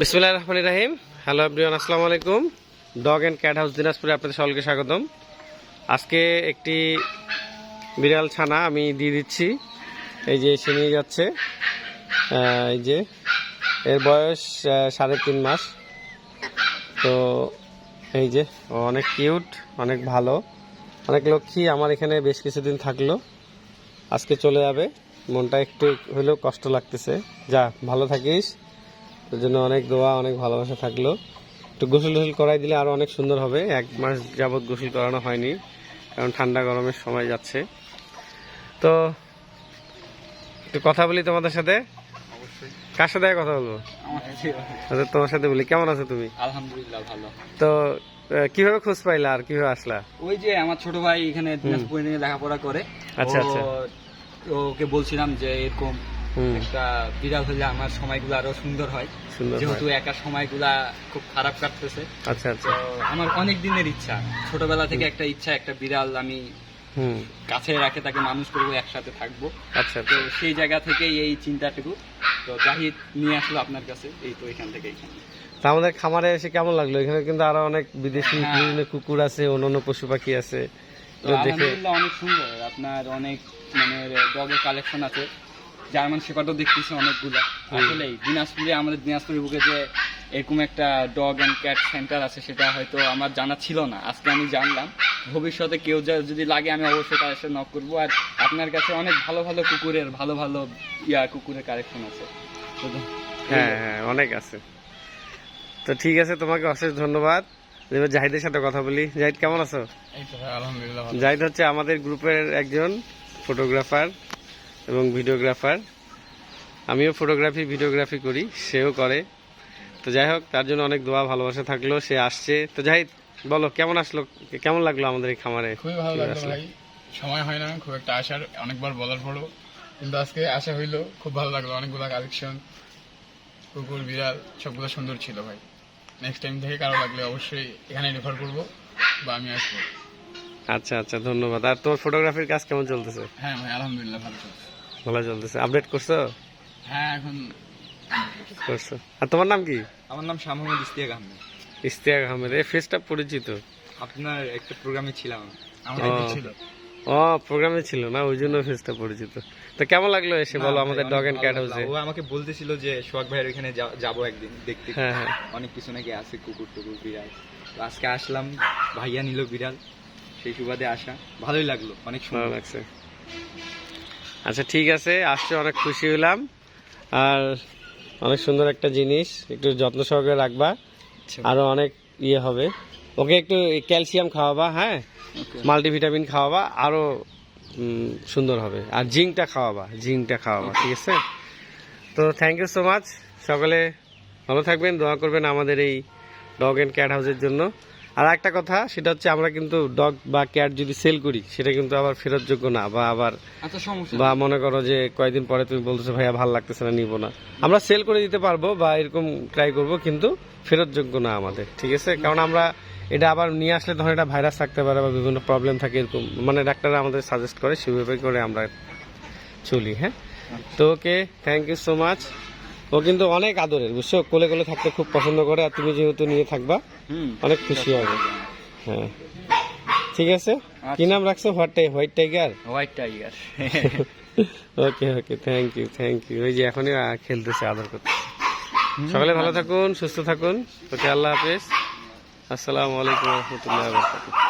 বিসমুল্লাহ রহমান রাহিম। Hello everyone, আসসালামু আলাইকুম। ডগ অ্যান্ড ক্যাট হাউস দিনাজপুরে আপনাদের সকলকে স্বাগতম। আজকে একটি বিড়াল ছানা আমি দিয়ে দিচ্ছি। এই যে এসে নিয়ে যাচ্ছে। এই যে এর বয়স সাড়ে তিন মাস। তো এই যে অনেক কিউট, অনেক ভালো, অনেক লক্ষ্মী, আমার এখানে বেশ কিছুদিন থাকল। আজকে চলে যাবে। মনটা একটু হলেও কষ্ট লাগতেছে। যা, ভালো থাকিস। তোর জন্য অনেক দোয়া অনেক ভালোবাসা থাকল। একটু গোসল টোসল করাই দিলে আরও অনেক সুন্দর হবে। এক মাস যাবৎ গোসল করানো হয়নি কারণ ঠান্ডা গরমের সময় যাচ্ছে। তো একটু কথা বলি তোমাদের সাথে। কার সাথে কথা বলব? আচ্ছা তোমার সাথে বলি। কেমন আছো তুমি? আলহামদুলিল্লাহ ভালো। তো কীভাবে খোঁজ পাইলা আর কীভাবে আসলা? ওই যে আমার ছোট ভাই এখানে দিনাজপুরে লেখাপড়া করে। আচ্ছা, ও- আচ্ছা। ওকে বলছিলাম যে এরকম একটা বিড়াল হলে আমার সময়গুলো আরও সুন্দর হয়। যেহেতু একা সময়গুলা খুব খারাপ কাটতেছে। আচ্ছা আচ্ছা। আমার অনেক দিনের ইচ্ছা। ছোটবেলা থেকে একটা ইচ্ছা একটা বিড়াল আমি কাছে রাখে তাকে মানুষ করব একসাথে থাকব। আচ্ছা তো আচ্ছা সেই জায়গা থেকেই এই চিন্তাটুকু। তো জাহিদ নিয়ে আসলো আপনার কাছে। এই তো এখান থেকে এখানে। তা আমাদের খামারে এসে কেমন লাগল? এখানে কিন্তু আরও অনেক বিদেশি হ্যাঁ। বিভিন্ন কুকুর আছে অন্যান্য পশু পাখি আছে। তো আলহামদুলিল্লাহ অনেক সুন্দর। আপনার অনেক মানে ডগের কালেকশন আছে। জার্মান শেপার্ডও দেখতেছি অনেকগুলা। আসলে দিনাজপুরে আমাদের দিনাজপুরের বুকে যে এরকম একটা ডগ অ্যান্ড ক্যাট সেন্টার আছে সেটা হয়তো আমার জানা ছিল না। আজকে আমি জানলাম। ভবিষ্যতে কেউ যা- যদি লাগে আমি অবশ্যই তার সাথে নক করব। আর আপনার কাছে অনেক ভালো ভালো কুকুরের ভালো ভালো ইয়া কুকুরের কালেকশন আছে। হ্যাঁ হ্যাঁ অনেক আছে। তো ঠিক আছে তোমাকে অশেষ ধন্যবাদ। এবার জাহিদের সাথে কথা বলি। জাহিদ কেমন আছো? এই আলহামদুলিল্লাহ জাহিদ হচ্ছে আমাদের গ্রুপের একজন ফটোগ্রাফার এবং ভিডিওগ্রাফার। আমিও ফটোগ্রাফি ভিডিওগ্রাফি করি সেও করে। তো যাই হোক তার জন্য অনেক দোয়া ভালোবাসা থাকল সে আসছে। তো জাহিদ বলো কেমন আসলো? কেমন লাগল আমাদের এই খামারে? খুবই ভালো লাগল ভাই। সময় হয় না খুব একটা আসার অনেকবার বলার পরও। কিন্তু আজকে আসা হইল খুব ভালো লাগল অনেকগুলো কালেকশন কুকুর বিড়াল সবগুলো সুন্দর ছিল ভাই। নেক্সট টাইম থেকে কারও লাগলে অবশ্যই এখানে রেফার করব বা আমি আসব। আচ্ছা আচ্ছা ধন্যবাদ। আর তোর ফটোগ্রাফির কাজ কেমন চলতেছে? হ্যাঁ ভাই আলহামদুলিল্লাহ ভালো চলছে। ভালো চলতেছে। আপডেট করছ? হ্যাঁ এখন করছ। আর তোমার নাম কি? আমার নাম শাহ মোহাম্মদ ইস্তিয়াক আহমেদ। ইস্তিয়াক আহমেদ এই ফেসটা পরিচিত? আপনার একটা প্রোগ্রামে ছিলাম। আমার ও। ছিল। ও প্রোগ্রামে ছিল না ওই জন্য ফেসটা পরিচিত। তো কেমন লাগল এসে বলো আমাদের ডগ এন্ড ক্যাট হাউসে ও আমাকে বলতেছিল যে সোহাগ ভাইয়ের ওখানে যাব একদিন দেখতে। হ্যাঁ হ্যাঁ। অনেক কিছু নাকি আছে কুকুর টুকুর বিড়াল। তো আজকে আসলাম ভাইয়া নিল বিড়াল। সেই সুবাদে আসা। ভালোই লাগল অনেক সুন্দর। লাগছে। আচ্ছা ঠিক আছে আসছে অনেক খুশি হলাম আর অনেক সুন্দর একটা জিনিস একটু যত্ন সহকারে রাখবা। আচ্ছা। আরও অনেক ইয়ে হবে। ওকে একটু ক্যালসিয়াম খাওয়াবা হ্যাঁ. মাল্টিভিটামিন খাওয়াবা আরও উম, সুন্দর হবে। আর জিঙ্কটা খাওয়াবা জিঙ্কটা খাওয়াবা ঠিক আছে? তো থ্যাংক ইউ সো মাচ সকলে ভালো থাকবেন দোয়া করবেন আমাদের এই ডগ অ্যান্ড ক্যাট হাউসের জন্য। আর একটা কথা সেটা হচ্ছে আমরা কিন্তু ডগ বা ক্যাট যদি সেল করি সেটা কিন্তু আবার ফেরত যোগ্য না বা আবার আচ্ছা বা মনে করো যে কয়েকদিন পরে তুমি বলতেছো ভাইয়া ভালো লাগতেছে না নিবো না। আমরা সেল করে দিতে পারব বা এরকম ট্রাই করব কিন্তু ফেরত যোগ্য না আমাদের ঠিক আছে? কারণ আমরা এটা আবার নিয়ে আসলে তখন এটা ভাইরাস থাকতে পারে বা বিভিন্ন প্রবলেম থাকে এরকম মানে ডাক্তাররা আমাদের সাজেস্ট করে সেভাবে করে আমরা চলি হ্যাঁ? তো okay thank you so much ও কিন্তু অনেক আদরের বুঝছ? কোলে কোলে থাকতে খুব পছন্দ করে আর তুমি যেহেতু নিয়ে থাকবা অনেক খুশি হবে। হ্যাঁ। ঠিক আছে? কি নাম রাখছো? White white tiger? White tiger. Okay okay. Thank you thank you ওই যে এখনই খেলতেছে আদর করতে সকালে ভালো থাকুন সুস্থ থাকুন। ওকে আল্লাহ হাফেজ। আসসালামু আলাইকুম রহমতুল্লাহ